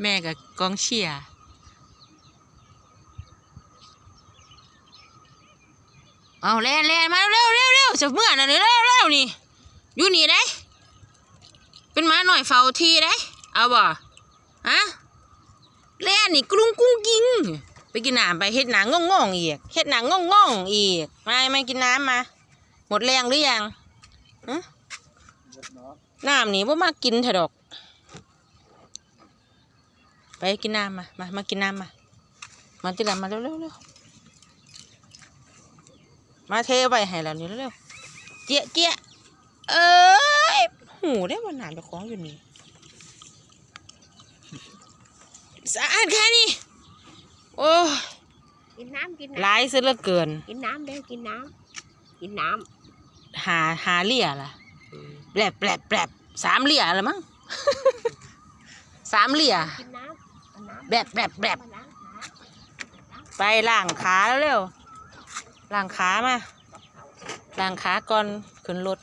แม่กับกองเชียร์เอาแล่นแล่นมาเร็วเร็วเร็วจะเมื่อน่ะเร็วเร็วเร็วนี่อยู่นี่ได้ เป็นหมาหน่อยเฝ้าทีได้ เอาบ่ฮะแล่นนี่กรุ้งกุ้งกิ้งไปกินน้ำไปเฮ็ดหนังง่องๆอีกเฮ็ดหนังง่องๆอีกมามากินน้ำมา หมดแรงหรือยังฮะน้ำนี่บ่มากินเถอะดอก ไปกินน้ำมา มา มากินน้ำมา มาติดละมาเร็วเร็วเร็วมาเทไว้ให้แล้วนี่เร็วเร็วเจี๊ยะเจี๊ยะเอ้ยหูได้วันหนานไปคล้องอยู่นี่สะอาดแค่นี้โอ้ยกินน้ำกินหน้ลายซะเหลือเกินำกินน้ำเด้อกินน้ำกินน้หาหาเหลี่ยล่ะแปลบแปลบแปลบสามเหลี่ยละมั้ง สามเหลี่ยำกินน้ำเอาน้ำ แบบแบบแบบไปล่างขาแล้วเร็วล่างขามาล่างขาก่อนขึ้นรถ